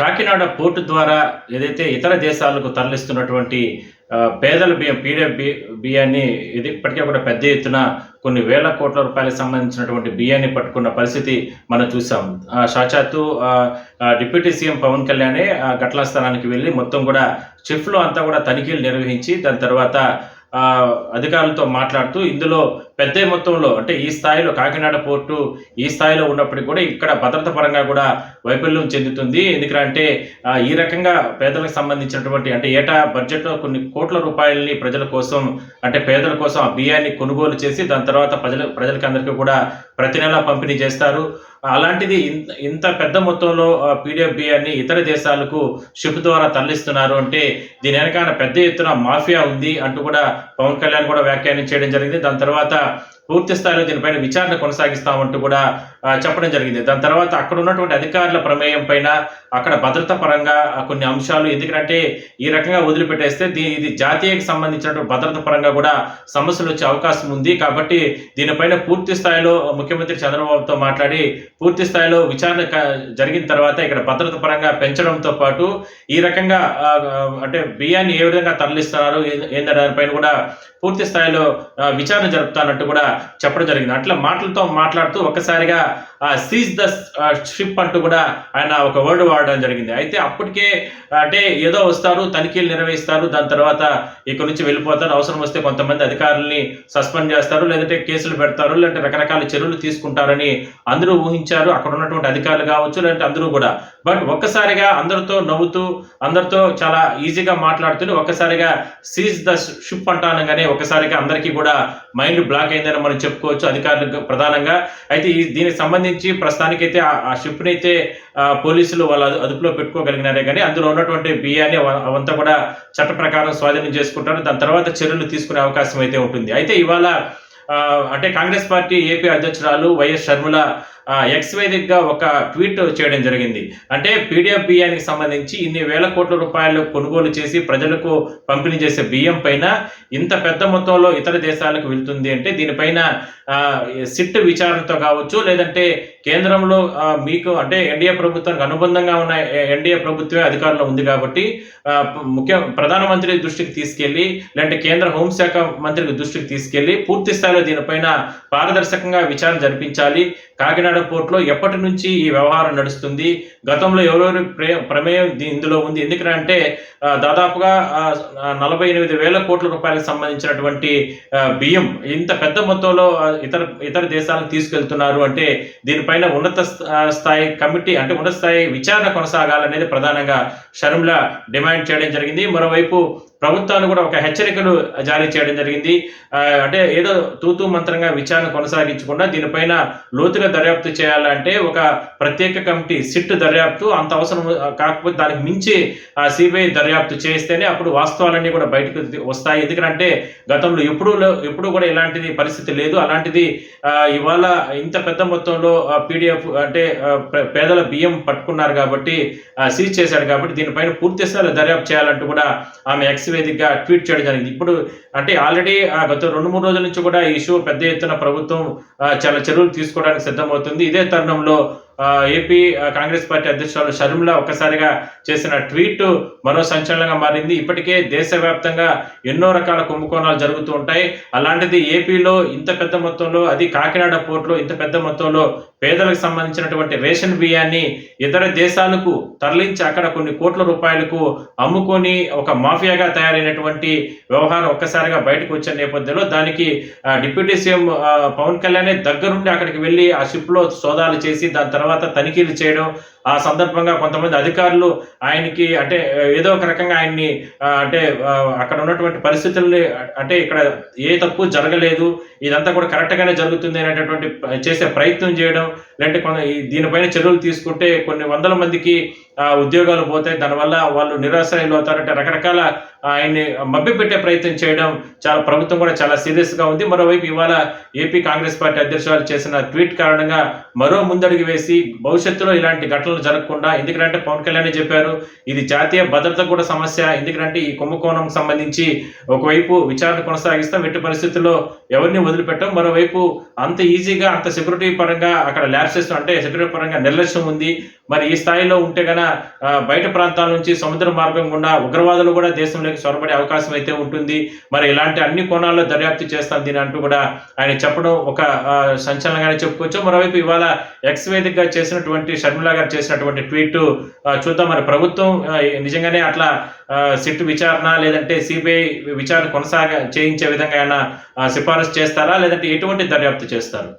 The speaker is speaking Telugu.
కాకినాడ పోర్టు ద్వారా ఏదైతే ఇతర దేశాలకు తరలిస్తున్నటువంటి పేదల బియ్యం పీడిఎఫ్ బి బియ్యాన్ని ఇది ఇప్పటికే కూడా పెద్ద ఎత్తున కొన్ని వేల కోట్ల రూపాయలకు సంబంధించినటువంటి బియ్యాన్ని పట్టుకున్న పరిస్థితి మనం చూసాం. ఆ, సాక్షాత్తు డిప్యూటీ సీఎం పవన్ కళ్యాణే ఆ, ఘటనా స్థలానికి వెళ్ళి మొత్తం కూడా షిఫ్ట్లో అంతా కూడా తనిఖీలు నిర్వహించి దాని తర్వాత అధికారులతో మాట్లాడుతూ ఇందులో పెద్ద మొత్తంలో అంటే ఈ స్థాయిలో కాకినాడ పోర్టు ఈ స్థాయిలో ఉన్నప్పటికీ కూడా ఇక్కడ భద్రత పరంగా కూడా వైఫల్యం చెందుతుంది. ఎందుకంటే ఈ రకంగా పేదలకు సంబంధించినటువంటి అంటే ఏటా బడ్జెట్లో కొన్ని కోట్ల రూపాయలని ప్రజల కోసం అంటే పేదల కోసం ఆ బియ్యాన్ని కొనుగోలు చేసి దాని తర్వాత ప్రజల ప్రజలకి అందరికీ కూడా ప్రతి నెల పంపిణీ చేస్తారు. అలాంటిది ఇంత పెద్ద మొత్తంలో పీడిఎఫ్ బియ్యాన్ని ఇతర దేశాలకు షిప్ ద్వారా తరలిస్తున్నారు అంటే దీని వెనకాల పెద్ద ఎత్తున మాఫియా ఉంది అంటూ కూడా పవన్ కళ్యాణ్ కూడా వ్యాఖ్యానం చేయడం జరిగింది. దాని తర్వాత Ahora, పూర్తి స్థాయిలో దీనిపైన విచారణ కొనసాగిస్తామంటూ కూడా చెప్పడం జరిగింది. దాని తర్వాత అక్కడ ఉన్నటువంటి అధికారుల ప్రమేయం పైన అక్కడ భద్రత పరంగా కొన్ని అంశాలు ఎందుకంటే ఈ రకంగా వదిలిపెట్టేస్తే దీని ఇది జాతీయకి సంబంధించినటువంటి భద్రత పరంగా కూడా సమస్యలు వచ్చే అవకాశం ఉంది. కాబట్టి దీనిపైన పూర్తి స్థాయిలో ముఖ్యమంత్రి చంద్రబాబుతో మాట్లాడి పూర్తి స్థాయిలో విచారణ జరిగిన తర్వాత ఇక్కడ భద్రత పరంగా పెంచడంతో పాటు ఈ రకంగా అంటే బియ్యాన్ని ఏ విధంగా తరలిస్తున్నారు ఏందనే దానిపైన కూడా పూర్తి స్థాయిలో విచారణ జరుపుతానంటూ కూడా చెప్పడం జరిగింది. అట్లా మాటలతో మాట్లాడుతూ ఒక్కసారిగా సీజ్ ద షిప్ అంటూ కూడా ఆయన ఒక వర్డ్ వాడడం జరిగింది. అయితే అప్పటికే అంటే ఏదో వస్తారు తనిఖీలు నిర్వహిస్తారు దాని తర్వాత ఇక్కడ నుంచి వెళ్ళిపోతారు. అవసరం వస్తే కొంతమంది అధికారుల్ని సస్పెండ్ చేస్తారు లేదంటే కేసులు పెడతారు లేదంటే రకరకాల చర్యలు తీసుకుంటారని అందరూ ఊహించారు. అక్కడ ఉన్నటువంటి అధికారులు కావచ్చు లేదంటే అందరూ కూడా. బట్ ఒక్కసారిగా అందరితో నవ్వుతూ అందరితో చాలా ఈజీగా మాట్లాడుతూ ఒక్కసారిగా సీజ్ ద షిప్ అంటానగానే ఒక్కసారిగా అందరికీ కూడా మైండ్ బ్లాక్ అయిందని మనం చెప్పుకోవచ్చు అధికారులకు ప్రధానంగా. అయితే ఈ దీనికి సంబంధించి ప్రస్తుతానికైతే ఆ- ఆ షిప్ని అయితే ఆ, పోలీసులు వాళ్ళ అదుపులో పెట్టుకోగలిగినారే కానీ అందులో ఉన్నటువంటి బియ్యాన్ని అవంతా కూడా చట్ట ప్రకారం స్వాధీనం చేసుకుంటారు. దాని తర్వాత చర్యలు తీసుకునే అవకాశం అయితే ఉంటుంది. అయితే ఇవాళ అంటే కాంగ్రెస్ పార్టీ ఏపీ అధ్యక్షురాలు వైఎస్ షర్మిల ఎక్స్ వేదికగా ఒక ట్వీట్ చేయడం జరిగింది. అంటే పీడిఎఫ్ బియ్యానికి సంబంధించి ఇన్ని వేల కోట్ల రూపాయలు కొనుగోలు చేసి ప్రజలకు పంపిణీ చేసే బియ్యం పైన ఇంత పెద్ద మొత్తంలో ఇతర దేశాలకు వెళ్తుంది అంటే దీనిపైన సిట్ విచారణతో కావచ్చు లేదంటే కేంద్రంలో మీకు అంటే ఎన్డీఏ ప్రభుత్వానికి అనుబంధంగా ఉన్న ఎన్డీఏ ప్రభుత్వమే అధికారంలో ఉంది కాబట్టి ముఖ్య ప్రధానమంత్రి దృష్టికి తీసుకెళ్ళి లేదంటే కేంద్ర హోంశాఖ మంత్రి దృష్టికి తీసుకెళ్ళి పూర్తి స్థాయిలో దీనిపైన పారదర్శకంగా విచారణ జరిపించాలి. కాకినాడ పోర్టులో ఎప్పటి నుంచి ఈ వ్యవహారం నడుస్తుంది? గతంలో ఎవరెవరి ప్రమేయం ఇందులో ఉంది? ఎందుకంటే దాదాపుగా నలభై ఎనిమిది వేల కోట్ల రూపాయలకు సంబంధించినటువంటి బియ్యం ఇంత పెద్ద మొత్తంలో ఇతర ఇతర దేశాలకు తీసుకెళ్తున్నారు అంటే దీనిపైన ఉన్నత స్థాయి కమిటీ అంటే ఉన్నత స్థాయి విచారణ కొనసాగాలనేది ప్రధానంగా షర్మిల డిమాండ్ చేయడం జరిగింది. మరోవైపు ప్రభుత్వాన్ని కూడా ఒక హెచ్చరికలు జారీ చేయడం జరిగింది. అంటే ఏదో తూతూ మంత్రంగా విచారణ కొనసాగించకుండా దీనిపైన లోతుగా దర్యాప్తు చేయాలంటే ఒక ప్రత్యేక కమిటీ సిట్ దర్యాప్తు అంత అవసరం కాకపోతే దానికి మించి సిబిఐ దర్యాప్తు దర్యాప్తు చేస్తేనే అప్పుడు వాస్తవాలన్నీ కూడా బయటకు వస్తాయి. ఎందుకంటే గతంలో ఎప్పుడూ ఎప్పుడూ కూడా ఇలాంటిది పరిస్థితి లేదు. అలాంటిది ఇవాళ ఇంత పెద్ద మొత్తంలో పీడిఎఫ్ అంటే పేదల బియ్యం పట్టుకున్నారు కాబట్టి సీజ్ చేశాడు కాబట్టి దీనిపైన పూర్తి స్థాయిలో దర్యాప్తు చేయాలంటూ కూడా ఆమె ఎక్స్ వేదికగా ట్వీట్ చేయడం జరిగింది. ఇప్పుడు అంటే ఆల్రెడీ గత రెండు మూడు రోజుల నుంచి కూడా ఈ ఇష్యూ పెద్ద ఎత్తున ప్రభుత్వం చాలా చర్యలు తీసుకోవడానికి సిద్ధమవుతుంది. ఇదే తరుణంలో ఏపీ కాంగ్రెస్ పార్టీ అధ్యక్షురాలు షర్మిల ఒక్కసారిగా చేసిన ట్వీట్ మరో సంచలనంగా మారింది. ఇప్పటికే దేశవ్యాప్తంగా ఎన్నో రకాల కుంభకోణాలు జరుగుతూ ఉంటాయి. అలాంటిది ఏపీలో ఇంత పెద్ద మొత్తంలో అది కాకినాడ పోర్టులో ఇంత పెద్ద మొత్తంలో పేదలకు సంబంధించినటువంటి రేషన్ బియ్యాన్ని ఇతర దేశాలకు తరలించి అక్కడ కొన్ని కోట్ల రూపాయలకు అమ్ముకొని ఒక మాఫియాగా తయారైనటువంటి వ్యవహారం ఒక్కసారిగా బయటకు వచ్చిన నేపథ్యంలో దానికి డిప్యూటీ సీఎం పవన్ కళ్యాణ్ దగ్గరుండి అక్కడికి వెళ్ళి ఆ షిప్లో సోదాలు చేసి దాని తర్వాత తనిఖీలు చేయడం ఆ సందర్భంగా కొంతమంది అధికారులు ఆయనకి అంటే ఏదో ఒక రకంగా ఆయన్ని అంటే అక్కడ ఉన్నటువంటి పరిస్థితుల్ని అంటే ఇక్కడ ఏ తప్పు జరగలేదు ఇదంతా కూడా కరెక్ట్గానే జరుగుతుంది అనేటటువంటి చేసే ప్రయత్నం చేయడం లేదంటే కొంత దీనిపైన చర్యలు తీసుకుంటే కొన్ని వందల మందికి ఉద్యోగాలు పోతాయి. దానివల్ల వాళ్ళు నిరాశ్రయులు అవుతారంటే రకరకాల ఆయన్ని మభ్యపెట్టే ప్రయత్నం చేయడం చాలా ప్రభుత్వం కూడా చాలా సీరియస్గా ఉంది. మరోవైపు ఇవాళ ఏపీ కాంగ్రెస్ పార్టీ అధ్యక్షురాలు చేసిన ట్వీట్ కారణంగా మరో ముందడుగు వేసి భవిష్యత్తులో ఇలాంటి ఘటనలు జరగకుండా ఎందుకంటే పవన్ కళ్యాణ్ చెప్పారు ఇది జాతీయ భద్రత కూడా సమస్య. ఎందుకంటే ఈ కుంభకోణం సంబంధించి ఒకవైపు విచారణ కొనసాగిస్తాం ఎట్టి పరిస్థితుల్లో ఎవరిని వదిలిపెట్టాం. మరోవైపు అంత ఈజీగా అంత సెక్యూరిటీ పరంగా అక్కడ ల్యాబ్సెస్ అంటే సెక్యూరిటీ పరంగా నిర్లక్ష్యం ఉంది. మరి ఈ స్థాయిలో ఉంటే గన బయట ప్రాంతాల నుంచి సముద్ర మార్గం గుండా ఉగ్రవాదులు కూడా దేశంలో దేశంలోకి చొరబడే అవకాశం అయితే ఉంటుంది. మరి ఇలాంటి అన్ని కోణాల్లో దర్యాప్తు చేస్తాం దీని అంటూ కూడా ఆయన చెప్పడం ఒక సంచలనంగానే చెప్పుకోవచ్చు. మరోవైపు ఇవాళ ఎక్స్ వేదికగా చేసినటువంటి షర్మిలా గారు చేసినటువంటి ట్వీట్ చూద్దాం. మరి ప్రభుత్వం నిజంగానే అట్లా సిట్ విచారణ లేదంటే సిబిఐ విచారణ కొనసాగ చేయించే విధంగా ఆయన సిఫారసు చేస్తారా? లేదంటే ఎటువంటి దర్యాప్తు చేస్తారు?